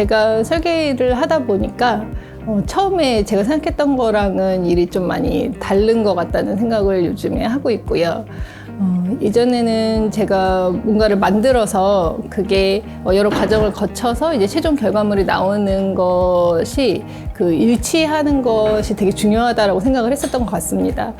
제가 설계를 하다 보니까 어, 처음에 제가 생각했던 거랑은 일이 좀 많이 다른 것 같다는 생각을 요즘에 하고 있고요. 어, 이전에는 제가 뭔가를 만들어서 그게 어, 여러 과정을 거쳐서 이제 최종 결과물이 나오는 것이 그 일치하는 것이 되게 중요하다라고 생각을 했었던 것 같습니다.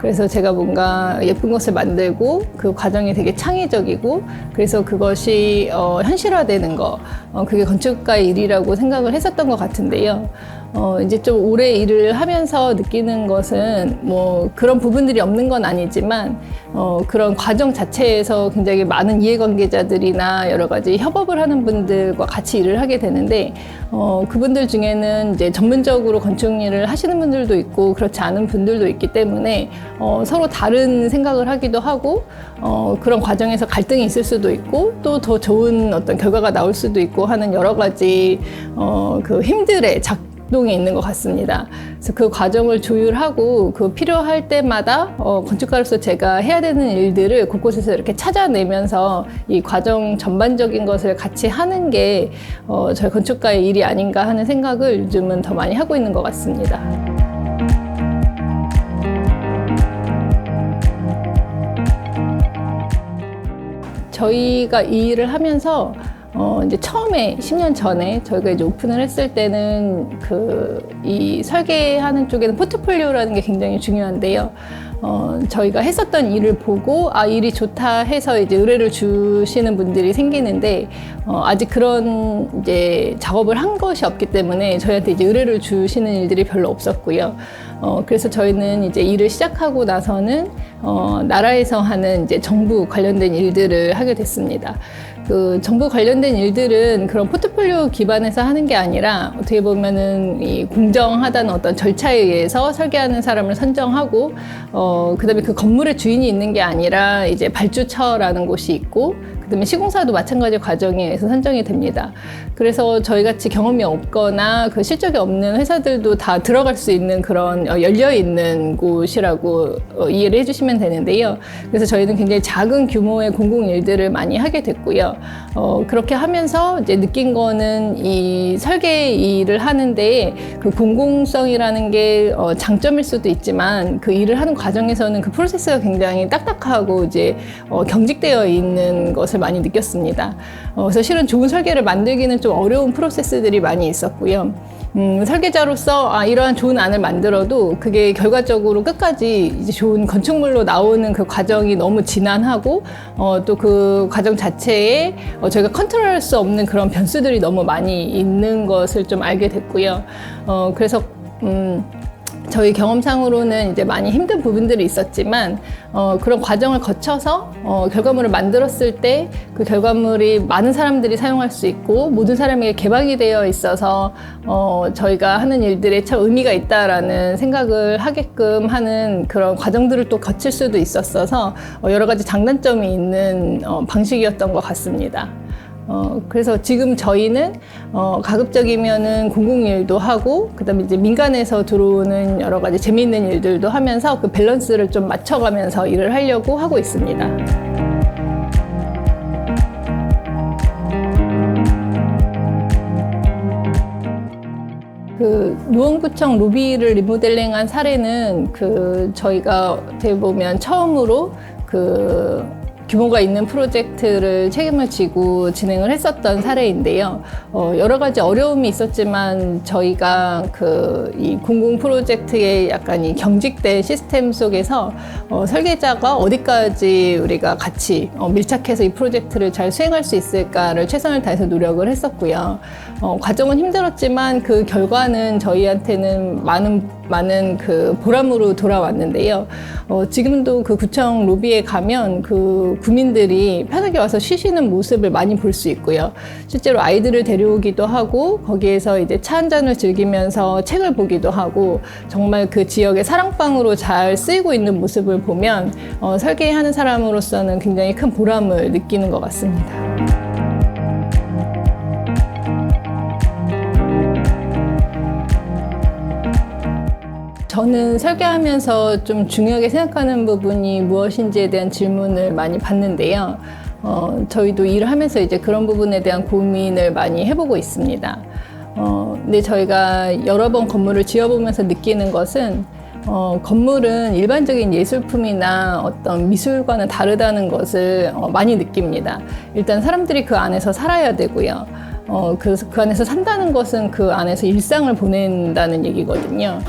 그래서 제가 뭔가 예쁜 것을 만들고 그 과정이 되게 창의적이고 그래서 그것이 어, 현실화되는 거 어, 그게 건축가의 일이라고 생각을 했었던 것 같은데요. 어, 이제 좀 오래 일을 하면서 느끼는 것은 뭐 그런 부분들이 없는 건 아니지만 어, 그런 과정 자체에서 굉장히 많은 이해관계자들이나 여러 가지 협업을 하는 분들과 같이 일을 하게 되는데 어, 그분들 중에는 이제 전문적으로 건축 일을 하시는 분들도 있고 그렇지 않은 분들도 있기 때문에 어, 서로 다른 생각을 하기도 하고 어, 그런 과정에서 갈등이 있을 수도 있고 또 더 좋은 어떤 결과가 나올 수도 있고 하는 여러 가지 어, 그 힘들의 작 동에 있는 것 같습니다. 그래서 그 과정을 조율하고 그 필요할 때마다 어, 건축가로서 제가 해야 되는 일들을 곳곳에서 이렇게 찾아내면서 이 과정 전반적인 것을 같이 하는 게 어, 저희 건축가의 일이 아닌가 하는 생각을 요즘은 더 많이 하고 있는 것 같습니다. 저희가 이 일을 하면서 어, 이제 처음에 10년 전에 저희가 이제 오픈을 했을 때는 그 이 설계하는 쪽에는 포트폴리오라는 게 굉장히 중요한데요. 어, 저희가 했었던 일을 보고 아 일이 좋다 해서 이제 의뢰를 주시는 분들이 생기는데 어, 아직 그런 이제 작업을 한 것이 없기 때문에 저희한테 이제 의뢰를 주시는 일들이 별로 없었고요. 어, 그래서 저희는 이제 일을 시작하고 나서는 어, 나라에서 하는 이제 정부 관련된 일들을 하게 됐습니다. 그 정부 관련된 일들은 그런 포트폴리오 기반에서 하는 게 아니라 어떻게 보면은 이 공정하다는 어떤 절차에 의해서 설계하는 사람을 선정하고 어 그다음에 그 건물의 주인이 있는 게 아니라 이제 발주처라는 곳이 있고 그다음에 시공사도 마찬가지 과정에 의해서 선정이 됩니다. 그래서 저희 같이 경험이 없거나 그 실적이 없는 회사들도 다 들어갈 수 있는 그런 어, 열려 있는 곳이라고 어, 이해를 해주시면 되는데요. 그래서 저희는 굉장히 작은 규모의 공공 일들을 많이 하게 됐고요. 어, 그렇게 하면서 이제 느낀 거는 이 설계 일을 하는데 그 공공성이라는 게 어, 장점일 수도 있지만 그 일을 하는 과정에서는 그 프로세스가 굉장히 딱딱하고 이제 어, 경직되어 있는 것을 많이 느꼈습니다. 어, 그래서 실은 좋은 설계를 만들기는 좀 어려운 프로세스들이 많이 있었고요. 음, 설계자로서 아, 이러한 좋은 안을 만들어도 그게 결과적으로 끝까지 이제 좋은 건축물로 나오는 그 과정이 너무 지난하고 어, 또 그 과정 자체에 어, 저희가 컨트롤할 수 없는 그런 변수들이 너무 많이 있는 것을 좀 알게 됐고요. 어, 그래서 음, 저희 경험상으로는 이제 많이 힘든 부분들이 있었지만 어, 그런 과정을 거쳐서 어, 결과물을 만들었을 때 그 결과물이 많은 사람들이 사용할 수 있고 모든 사람에게 개방이 되어 있어서 어, 저희가 하는 일들에 참 의미가 있다라는 생각을 하게끔 하는 그런 과정들을 또 거칠 수도 있었어서 어, 여러 가지 장단점이 있는 어, 방식이었던 것 같습니다. 어, 그래서 지금 저희는 어, 가급적이면은 공공일도 하고 그다음에 이제 민간에서 들어오는 여러 가지 재미있는 일들도 하면서 그 밸런스를 좀 맞춰가면서 일을 하려고 하고 있습니다. 그 노원구청 로비를 리모델링한 사례는 그 저희가 어떻게 보면 처음으로 그 규모가 있는 프로젝트를 책임을 지고 진행을 했었던 사례인데요. 어, 여러 가지 어려움이 있었지만 저희가 그 이 공공 프로젝트의 약간 이 경직된 시스템 속에서 어, 설계자가 어디까지 우리가 같이 어, 밀착해서 이 프로젝트를 잘 수행할 수 있을까를 최선을 다해서 노력을 했었고요. 어, 과정은 힘들었지만 그 결과는 저희한테는 많은 많은 그 보람으로 돌아왔는데요. 어, 지금도 그 구청 로비에 가면 그 구민들이 편하게 와서 쉬시는 모습을 많이 볼 수 있고요. 실제로 아이들을 데려오기도 하고 거기에서 이제 차 한 잔을 즐기면서 책을 보기도 하고 정말 그 지역의 사랑방으로 잘 쓰이고 있는 모습을 보면 어, 설계하는 사람으로서는 굉장히 큰 보람을 느끼는 것 같습니다. 저는 설계하면서 좀 중요하게 생각하는 부분이 무엇인지에 대한 질문을 많이 받는데요. 어, 저희도 일을 하면서 이제 그런 부분에 대한 고민을 많이 해보고 있습니다. 어, 근데 저희가 여러 번 건물을 지어보면서 느끼는 것은 어, 건물은 일반적인 예술품이나 어떤 미술과는 다르다는 것을 어, 많이 느낍니다. 일단 사람들이 그 안에서 살아야 되고요. 어, 그, 그 안에서 산다는 것은 그 안에서 일상을 보낸다는 얘기거든요.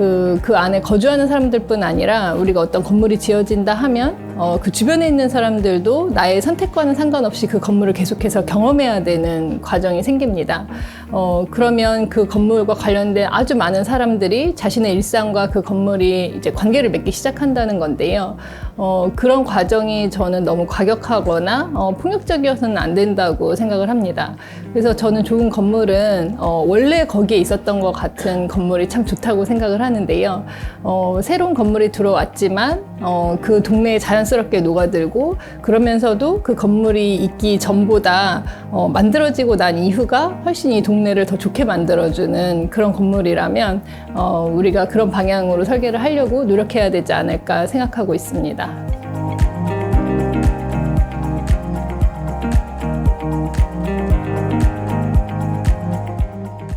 그, 그 안에 거주하는 사람들뿐 아니라 우리가 어떤 건물이 지어진다 하면 어, 그 주변에 있는 사람들도 나의 선택과는 상관없이 그 건물을 계속해서 경험해야 되는 과정이 생깁니다. 어, 그러면 그 건물과 관련된 아주 많은 사람들이 자신의 일상과 그 건물이 이제 관계를 맺기 시작한다는 건데요. 어, 그런 과정이 저는 너무 과격하거나 어, 폭력적이어서는 안 된다고 생각을 합니다. 그래서 저는 좋은 건물은 어, 원래 거기에 있었던 것 같은 건물이 참 좋다고 생각을 하는데요. 어, 새로운 건물이 들어왔지만 어, 그 동네에 자연 스럽게 녹아들고 그러면서도 그 건물이 있기 전보다 어, 만들어지고 난 이후가 훨씬 이 동네를 더 좋게 만들어주는 그런 건물이라면 어, 우리가 그런 방향으로 설계를 하려고 노력해야 되지 않을까 생각하고 있습니다.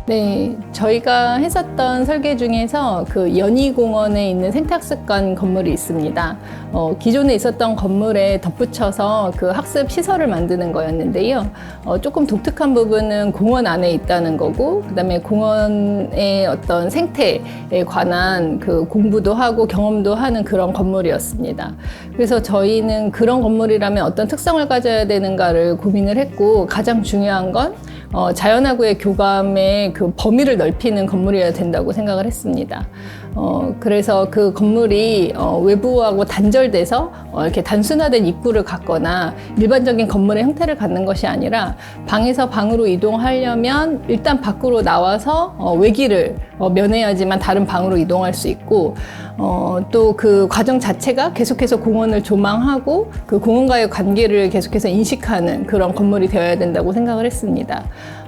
네, 저희가 했었던 설계 중에서 그 연희공원에 있는 생태학습관 건물이 있습니다. 어, 기존에 있었던 건물에 덧붙여서 그 학습 시설을 만드는 거였는데요. 어, 조금 독특한 부분은 공원 안에 있다는 거고, 그 다음에 공원의 어떤 생태에 관한 그 공부도 하고 경험도 하는 그런 건물이었습니다. 그래서 저희는 그런 건물이라면 어떤 특성을 가져야 되는가를 고민을 했고, 가장 중요한 건 어, 자연하고의 교감의 그 범위를 넓히는 건물이어야 된다고 생각을 했습니다. 어, 그래서 그 건물이 어, 외부하고 단절돼서 어, 이렇게 단순화된 입구를 갖거나 일반적인 건물의 형태를 갖는 것이 아니라 방에서 방으로 이동하려면 일단 밖으로 나와서 어, 외기를 어, 면해야지만 다른 방으로 이동할 수 있고 어, 또 그 과정 자체가 계속해서 공원을 조망하고 그 공원과의 관계를 계속해서 인식하는 그런 건물이 되어야 된다고 생각을 했습니다.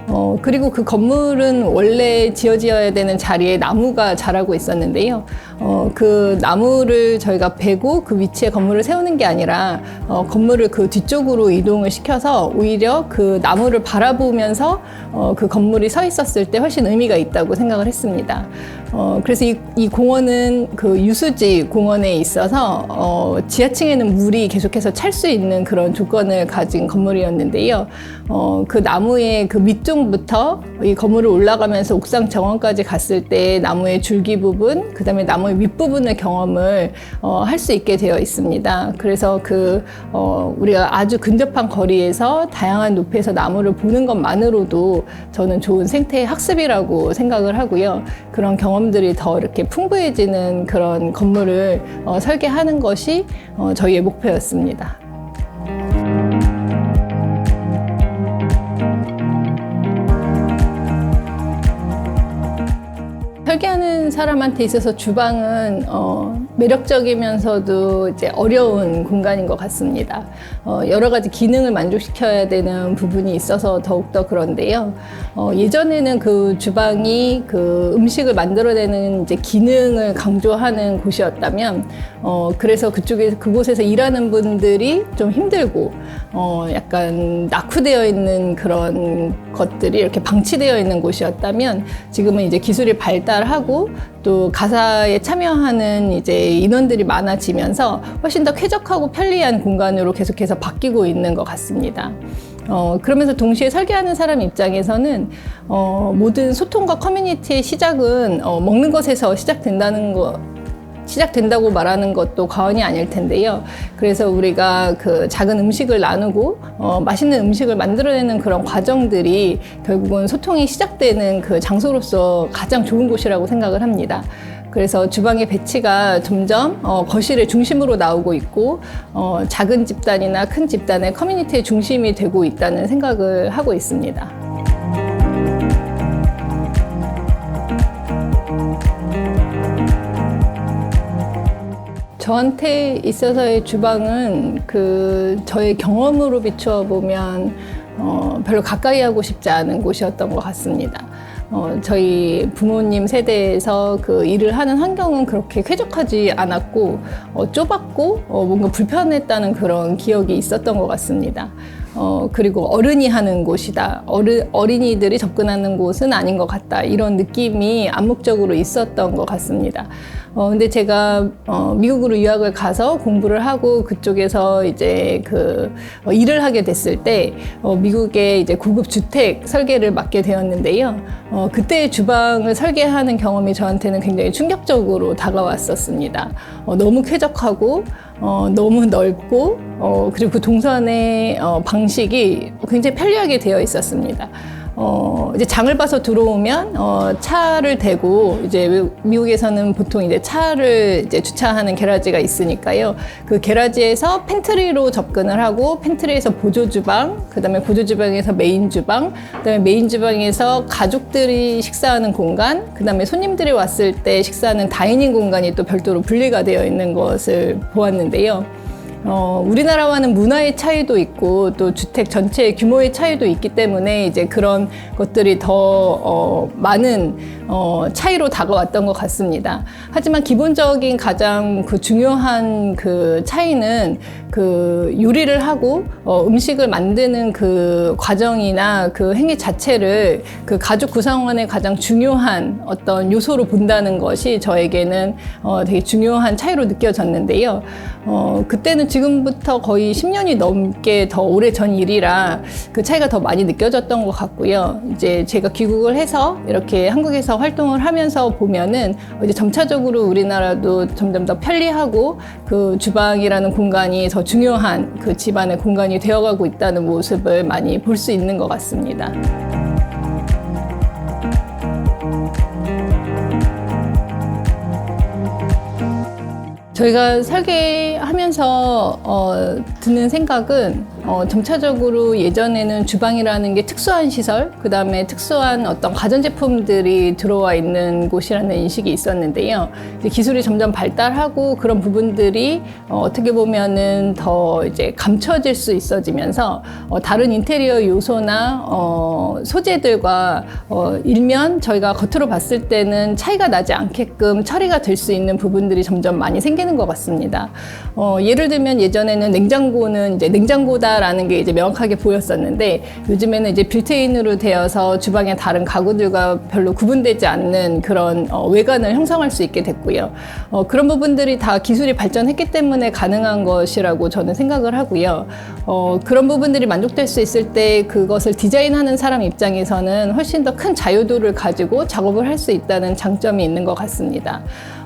어, 그리고 그 건물은 원래 지어지어야 되는 자리에 나무가 자라고 있었는데요. 어, 그 나무를 저희가 베고 그 위치에 건물을 세우는 게 아니라 어, 건물을 그 뒤쪽으로 이동을 시켜서 오히려 그 나무를 바라보면서 어, 그 건물이 서 있었을 때 훨씬 의미가 있다고 생각을 했습니다. 어, 그래서 이, 이 공원은 그 유수지 공원에 있어서 어, 지하층에는 물이 계속해서 찰 수 있는 그런 조건을 가진 건물이었는데요. 어, 그 나무의 그 밑둥부터 이 건물을 올라가면서 옥상 정원까지 갔을 때 나무의 줄기 부분, 그 다음에 나무의 윗부분의 경험을 어, 할 수 있게 되어 있습니다. 그래서 그 어, 우리가 아주 근접한 거리에서 다양한 높이에서 나무를 보는 것만으로도 저는 좋은 생태 학습이라고 생각을 하고요. 그런 경험 들이 더 이렇게 풍부해지는 그런 건물을 어, 설계하는 것이 어, 저희의 목표였습니다. 설계하는 사람한테 있어서 주방은 어, 매력적이면서도 이제 어려운 공간인 것 같습니다. 어, 여러 가지 기능을 만족시켜야 되는 부분이 있어서 더욱더 그런데요. 어, 예전에는 그 주방이 그 음식을 만들어내는 이제 기능을 강조하는 곳이었다면, 어, 그래서 그쪽에 그곳에서 일하는 분들이 좀 힘들고, 어, 약간 낙후되어 있는 그런 것들이 이렇게 방치되어 있는 곳이었다면, 지금은 이제 기술이 발달하고 또 가사에 참여하는 이제 인원들이 많아지면서 훨씬 더 쾌적하고 편리한 공간으로 계속해서 바뀌고 있는 것 같습니다. 어, 그러면서 동시에 설계하는 사람 입장에서는 어, 모든 소통과 커뮤니티의 시작은 어, 먹는 것에서 시작된다는 거 시작된다고 말하는 것도 과언이 아닐 텐데요. 그래서 우리가 그 작은 음식을 나누고 어, 맛있는 음식을 만들어내는 그런 과정들이 결국은 소통이 시작되는 그 장소로서 가장 좋은 곳이라고 생각을 합니다. 그래서 주방의 배치가 점점 어, 거실의 중심으로 나오고 있고 어, 작은 집단이나 큰 집단의 커뮤니티의 중심이 되고 있다는 생각을 하고 있습니다. 저한테 있어서의 주방은 그 저의 경험으로 비추어 보면 어, 별로 가까이 하고 싶지 않은 곳이었던 것 같습니다. 어, 저희 부모님 세대에서 그 일을 하는 환경은 그렇게 쾌적하지 않았고 어, 좁았고 어, 뭔가 불편했다는 그런 기억이 있었던 것 같습니다. 어, 그리고 어른이 하는 곳이다. 어른, 어린이들이 접근하는 곳은 아닌 것 같다. 이런 느낌이 암묵적으로 있었던 것 같습니다. 어, 근데 제가 어, 미국으로 유학을 가서 공부를 하고 그쪽에서 이제 그 어, 일을 하게 됐을 때 어, 미국의 이제 고급 주택 설계를 맡게 되었는데요. 어, 그때 주방을 설계하는 경험이 저한테는 굉장히 충격적으로 다가왔었습니다. 어, 너무 쾌적하고 어, 너무 넓고 어, 그리고 그 동선의 어, 방식이 굉장히 편리하게 되어 있었습니다. 어, 이제 장을 봐서 들어오면 어, 차를 대고 이제 외- 미국에서는 보통 이제 차를 이제 주차하는 게라지가 있으니까요. 그 게라지에서 팬트리로 접근을 하고 팬트리에서 보조 주방, 그다음에 보조 주방에서 메인 주방, 그다음에 메인 주방에서 가족들이 식사하는 공간, 그다음에 손님들이 왔을 때 식사하는 다이닝 공간이 또 별도로 분리가 되어 있는 것을 보았는데요. 어, 우리나라와는 문화의 차이도 있고 또 주택 전체의 규모의 차이도 있기 때문에 이제 그런 것들이 더 어, 많은 어, 차이로 다가왔던 것 같습니다. 하지만 기본적인 가장 그 중요한 그 차이는 그 요리를 하고 어, 음식을 만드는 그 과정이나 그 행위 자체를 그 가족 구성원의 가장 중요한 어떤 요소로 본다는 것이 저에게는 어, 되게 중요한 차이로 느껴졌는데요. 어, 그때는 지금부터 거의 10년이 넘게 더 오래 전 일이라 그 차이가 더 많이 느껴졌던 것 같고요. 이제 제가 귀국을 해서 이렇게 한국에서 활동을 하면서 보면은 이제 점차적으로 우리나라도 점점 더 편리하고 그 주방이라는 공간이 더 중요한 그 집안의 공간이 되어가고 있다는 모습을 많이 볼 수 있는 것 같습니다. 저희가 설계하면서 어, 드는 생각은 어, 점차적으로 예전에는 주방이라는 게 특수한 시설, 그 다음에 특수한 어떤 가전제품들이 들어와 있는 곳이라는 인식이 있었는데요. 기술이 점점 발달하고 그런 부분들이 어, 어떻게 보면은 더 이제 감춰질 수 있어지면서 어, 다른 인테리어 요소나 어, 소재들과 어, 일면 저희가 겉으로 봤을 때는 차이가 나지 않게끔 처리가 될 수 있는 부분들이 점점 많이 생기는 것 같습니다. 어, 예를 들면 예전에는 냉장고는 이제 냉장고다 라는 게 이제 명확하게 보였었는데 요즘에는 이제 빌트인으로 되어서 주방의 다른 가구들과 별로 구분되지 않는 그런 어, 외관을 형성할 수 있게 됐고요. 어, 그런 부분들이 다 기술이 발전했기 때문에 가능한 것이라고 저는 생각을 하고요. 어, 그런 부분들이 만족될 수 있을 때 그것을 디자인하는 사람 입장에서는 훨씬 더 큰 자유도를 가지고 작업을 할 수 있다는 장점이 있는 것 같습니다.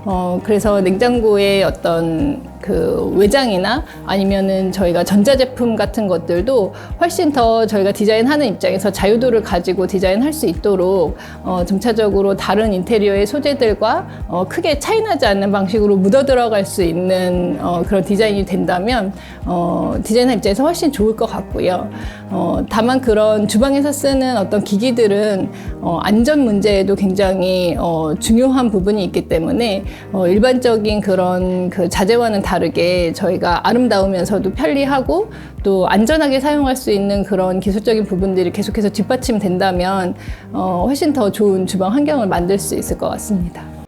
어, 그래서 냉장고의 어떤 그 외장이나 아니면은 저희가 전자제품 같은 것들도 훨씬 더 저희가 디자인하는 입장에서 자유도를 가지고 디자인할 수 있도록 어, 점차적으로 다른 인테리어의 소재들과 어, 크게 차이나지 않는 방식으로 묻어 들어갈 수 있는 어, 그런 디자인이 된다면 어, 디자이너 입장에서 훨씬 좋을 것 같고요. 어, 다만 그런 주방에서 쓰는 어떤 기기들은 어, 안전 문제에도 굉장히 어, 중요한 부분이 있기 때문에 어, 일반적인 그런 그 자재와는 다르게 저희가 아름다우면서도 편리하고 또 안전하게 사용할 수 있는 그런 기술적인 부분들이 계속해서 뒷받침된다면 어, 훨씬 더 좋은 주방 환경을 만들 수 있을 것 같습니다.